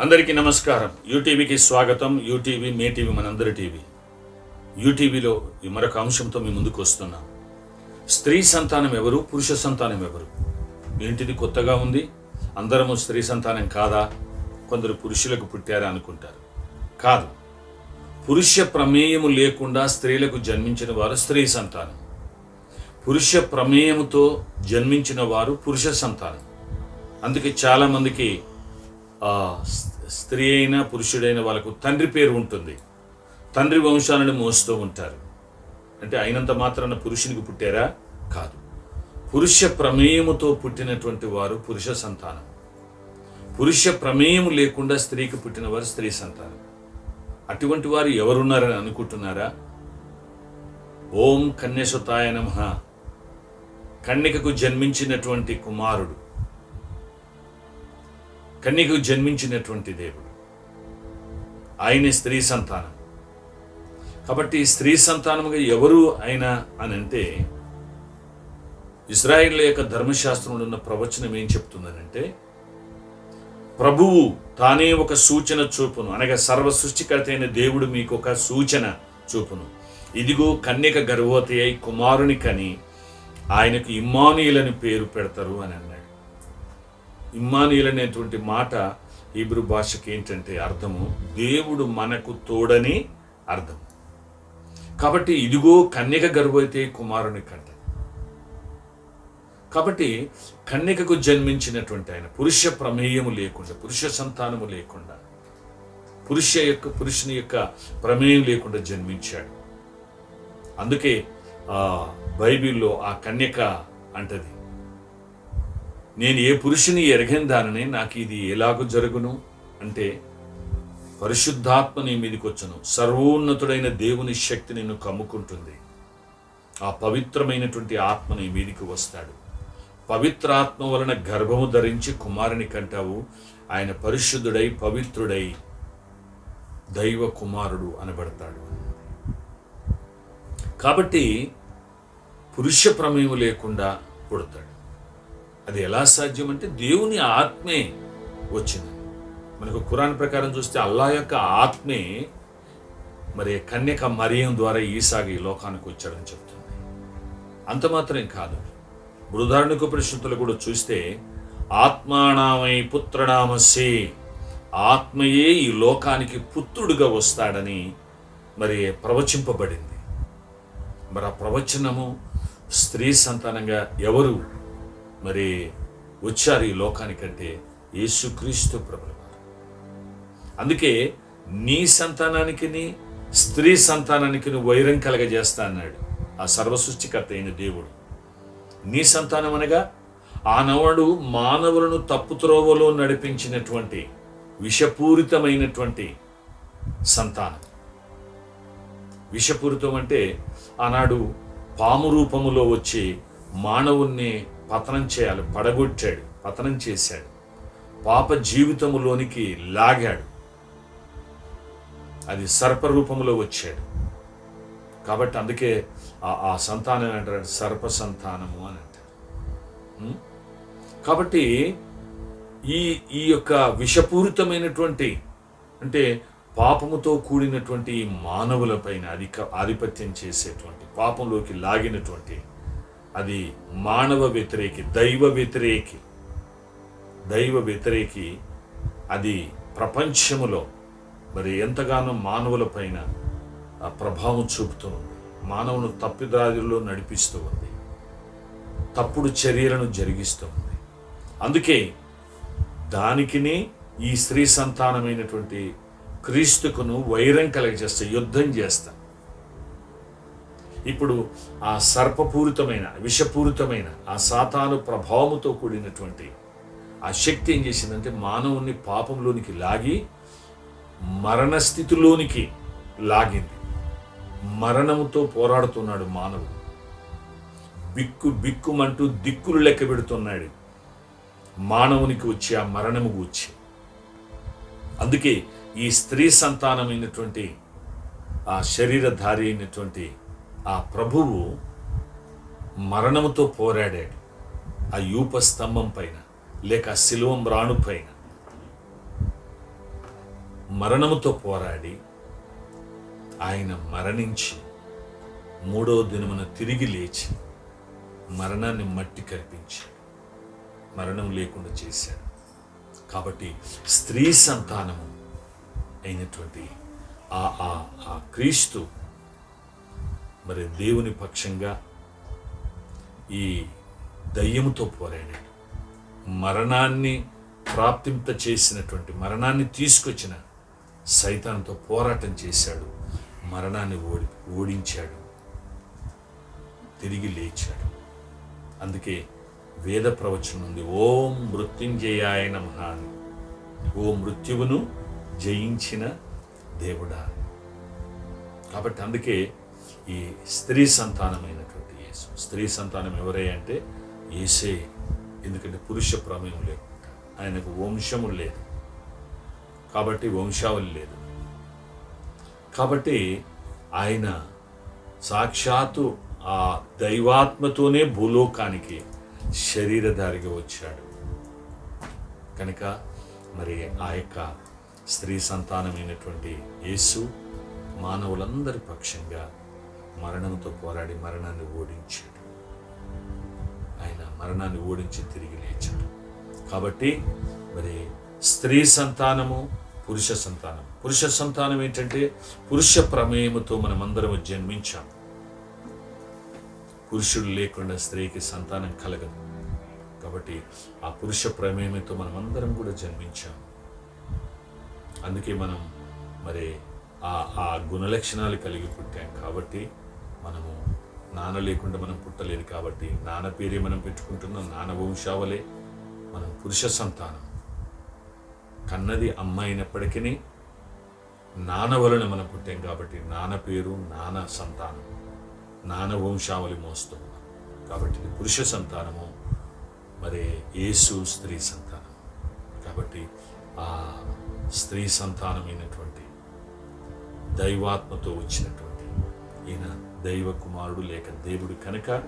అందరికీ నమస్కారం. యూటీవీకి స్వాగతం. యూటీవీ మే టీవీ మనందరి టీవీ. యూటీవీలో ఈ మరొక అంశంతో మీ ముందుకు వస్తున్నాం. స్త్రీ సంతానం ఎవరు? పురుష సంతానం ఎవరు? ఏంటిది కొత్తగా ఉంది. అందరము స్త్రీ సంతానం కాదా? కొందరు పురుషులకు పుట్టారా అనుకుంటారు. కాదు. పురుష ప్రమేయము లేకుండా స్త్రీలకు జన్మించిన వారు స్త్రీ సంతానం. పురుష ప్రమేయముతో జన్మించిన వారు పురుష సంతానం. అందుకే చాలామందికి స్త్రీ అయినా పురుషుడైన వాళ్ళకు తండ్రి పేరు ఉంటుంది. తండ్రి వంశాలను మోస్తూ ఉంటారు. అంటే అయినంత మాత్రాన పురుషునికి పుట్టారా? కాదు. పురుష ప్రమేయముతో పుట్టినటువంటి వారు పురుష సంతానం. పురుష ప్రమేయం లేకుండా స్త్రీకి పుట్టిన వారు స్త్రీ సంతానం. అటువంటి వారు ఎవరున్నారని అనుకుంటున్నారా? ఓం కన్యసుతాయ నమ. కన్యకకు జన్మించినటువంటి కుమారుడు. కన్యకు జన్మించినటువంటి దేవుడు. ఆయన స్త్రీ సంతానం. కాబట్టి స్త్రీ సంతానముగా ఎవరు ఆయన అని అంటే ఇస్రాయిల్ యొక్క ధర్మశాస్త్రంలో ఉన్న ప్రవచనం ఏం చెప్తుందనంటే ప్రభువు తానే ఒక సూచన చూపును అనగా సర్వ సృష్టికర్త అయిన దేవుడు మీకు ఒక సూచన చూపును. ఇదిగో కన్యక గర్భవతి అయి కుమారుని కని ఆయనకు ఇమ్మానియులని పేరు పెడతారు అని అన్నారు. ఇమ్మానీయులు అనేటువంటి మాట హీబ్రూ భాషకి ఏంటంటే అర్థము? దేవుడు మనకు తోడని అర్థం. కాబట్టి ఇదిగో కన్యక గర్భైతే కుమారుని కంట. కాబట్టి కన్యకకు జన్మించినటువంటి ఆయన పురుష ప్రమేయము లేకుండా పురుష సంతానము లేకుండా పురుష యొక్క పురుషుని యొక్క ప్రమేయం లేకుండా జన్మించాడు. అందుకే బైబిల్లో ఆ కన్యక అంటది. నేను ఏ పురుషుని ఎరగని దానిని నాకు ఇది ఎలాగో జరుగును అంటే పరిశుద్ధాత్మ నీ మీదకి వచ్చను సర్వోన్నతుడైన దేవుని శక్తి నిన్ను కమ్ముకుంటుంది. ఆ పవిత్రమైనటువంటి ఆత్మ నీ మీదికి వస్తాడు. పవిత్రాత్మ వలన గర్భము ధరించి కుమారుని కంటావు. ఆయన పరిశుద్ధుడై పవిత్రుడై దైవ కుమారుడు అనబడతాడు. కాబట్టి పురుష ప్రమేయం లేకుండా పుడతాడు. అది ఎలా సాధ్యం అంటే దేవుని ఆత్మే వచ్చింది. మనకు ఖురాన్ ప్రకారం చూస్తే అల్లా యొక్క ఆత్మే మరి కన్యక మరియం ద్వారా ఈసాగి ఈ లోకానికి వచ్చాడని చెప్తుంది. అంత మాత్రం కాదు. బృధారణిక పరిశుద్ధులు కూడా చూస్తే ఆత్మానామై పుత్రనామసే ఆత్మయే ఈ లోకానికి పుత్రుడుగా వస్తాడని మరి ప్రవచింపబడింది. మరి ఆ ప్రవచనము స్త్రీ సంతానంగా ఎవరు మరి వచ్చారు ఈ లోకానికంటే యేసుక్రీస్తు ప్రభుల అందుకే నీ సంతానానికి స్త్రీ సంతానానికి నువ్వు వైరం కలగజేస్తా అన్నాడు ఆ సర్వసృష్టికర్త అయిన దేవుడు. నీ సంతానం అనగా ఆనవాడు మానవులను తప్పుత్రోవలో నడిపించినటువంటి విషపూరితమైనటువంటి సంతానం. విషపూరితం అంటే ఆనాడు పాము రూపములో వచ్చి మానవుణ్ణి పతనం చేయాలి పడగొట్టాడు పతనం చేశాడు. పాప జీవితంలోనికి లాగాడు. అది సర్ప రూపంలో వచ్చాడు. కాబట్టి అందుకే ఆ- ఆ సంతానం అంటారు సర్ప సంతానము అని అంటారు. కాబట్టి ఈ ఈ యొక్క విషపూరితమైనటువంటి అంటే పాపముతో కూడినటువంటి మానవులపైన అధిక ఆధిపత్యం చేసేటువంటి పాపంలోకి లాగినటువంటి అది మానవ వ్యతిరేకి దైవ వ్యతిరేకి. దైవ వ్యతిరేకి అది ప్రపంచములో మరి ఎంతగానో మానవులపైన ఆ ప్రభావం చూపుతుంది మానవును తప్పిదారిలో నడిపిస్తూ ఉంది. తప్పుడు చర్యలను జరిగిస్తూ ఉంది. అందుకే దానికినే ఈ స్త్రీ సంతానమైనటువంటి క్రీస్తుకును వైరం కలగజేస్తా యుద్ధం చేస్తా. ఇప్పుడు ఆ సర్పపూరితమైన విషపూరితమైన ఆ సాతాను ప్రభావముతో కూడినటువంటి ఆ శక్తి ఏం చేసిందంటే మానవుని పాపంలోనికి లాగి మరణ స్థితిలోనికి లాగింది. మరణముతో పోరాడుతున్నాడు మానవుడు. బిక్కు బిక్కుమంటూ దిక్కులు లెక్క పెడుతున్నాడు. మానవునికి వచ్చి ఆ మరణము వచ్చి. అందుకే ఈ స్త్రీ సంతానమైనటువంటి ఆ శరీరధారి అయినటువంటి ఆ ప్రభువు మరణముతో పోరాడాడు. ఆ యూప స్తంభం పైన లేక శిలువం రాణు పైన. మరణముతో పోరాడి ఆయన మరణించి మూడవ దినమున తిరిగి లేచి మరణాన్ని మట్టి కల్పించి మరణం లేకుండా చేశాడు. కాబట్టి స్త్రీ సంతానము అయినటువంటి ఆ ఆ ఆ క్రీస్తు మరి దేవుని పక్షంగా ఈ దయ్యముతో పోరాడాడు మరణాన్ని ప్రాప్తింప చేసినటువంటి మరణాన్ని తీసుకొచ్చిన సైతాన్తో పోరాటం చేశాడు. మరణాన్ని ఓడి ఓడించాడు. తిరిగి లేచాడు. అందుకే వేద ప్రవచనం ఉంది ఓం మృత్యుంజయాయ నమః అని. ఓ మృత్యువును జయించిన దేవుడా. కాబట్టి అందుకే ఈ స్త్రీ సంతానమైనటువంటి యేసు. స్త్రీ సంతానం ఎవరే అంటే ఏసే ఎందుకంటే పురుష ప్రమేయం లేకుండా ఆయనకు వంశము లేదు. కాబట్టి వంశావళి లేదు. కాబట్టి ఆయన సాక్షాత్తు ఆ దైవాత్మతోనే భూలోకానికి శరీరధారిగా వచ్చాడు. కనుక మరి ఆ యొక్క స్త్రీ సంతానమైనటువంటి యేసు మానవులందరి పక్షంగా మరణంతో పోరాడి మరణాన్ని ఓడించాడు. ఆయన మరణాన్ని ఓడించి తిరిగి లేచాడు. కాబట్టి మరి స్త్రీ సంతానము పురుష సంతానం. పురుష సంతానం ఏంటంటే పురుష ప్రమేయముతో మనమందరం జన్మించాం. పురుషుడు లేకుండా స్త్రీకి సంతానం కలగదు. కాబట్టి ఆ పురుష ప్రమేయంతో మనం అందరం కూడా జన్మించాం. అందుకే మనం మరి ఆ ఆ గుణలక్షణాలు కలిగి పుట్టాం. కాబట్టి మనము నాన్న లేకుండా మనం పుట్టలేదు కాబట్టి నాన్న పేరే మనం పెట్టుకుంటున్నాం నాన్న వంశావలే మనం పురుష సంతానం. కన్నది అమ్మ అయినప్పటికీ నాన్న వలన మనం పుట్టాం కాబట్టి నాన్న పేరు నాన్న సంతానం. నాన్న వంశావళి మోస్తాం కాబట్టి ఇది పురుష సంతానము మరి యేసు స్త్రీ సంతానం. కాబట్టి ఆ స్త్రీ సంతానమైనటువంటి దైవాత్మతో వచ్చినటువంటి ఈయన దైవ కుమారుడు లేక దేవుడు కనుక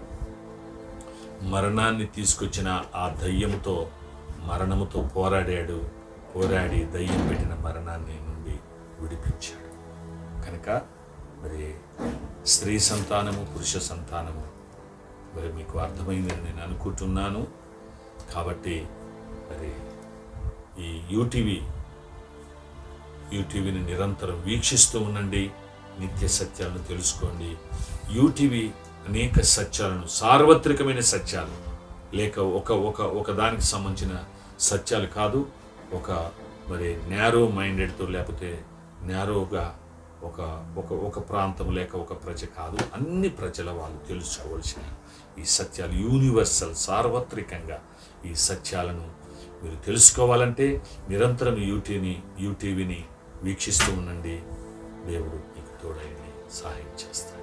మరణాన్ని తీసుకొచ్చిన ఆ దయ్యంతో మరణముతో పోరాడాడు పోరాడి దయ్యం పెట్టిన మరణాన్ని నుండి విడిపించాడు. కనుక మరి స్త్రీ సంతానము పురుష సంతానము మరి మీకు అర్థమైందని నేను అనుకుంటున్నాను. కాబట్టి మరి ఈ యూటీవీ యూటీవీని నిరంతరం వీక్షిస్తూ ఉండండి. నిత్య సత్యాలను తెలుసుకోండి. యూటీవీ అనేక సత్యాలను సార్వత్రికమైన సత్యాలు. లేక ఒక ఒక ఒక దానికి సంబంధించిన సత్యాలు కాదు ఒక మరి నేరో మైండెడ్తో లేకపోతే నేరోగా ఒక ఒక ఒక ప్రాంతం లేక ఒక ప్రజ కాదు. అన్ని ప్రజల వాళ్ళు తెలుసుకోవాల్సిన ఈ సత్యాలు యూనివర్సల్ సార్వత్రికంగా ఈ సత్యాలను మీరు తెలుసుకోవాలంటే నిరంతరం యూటీని యూటీవీని వీక్షిస్తూ ఉండండి. దేవుడు మీకు సహాయం చేస్తాను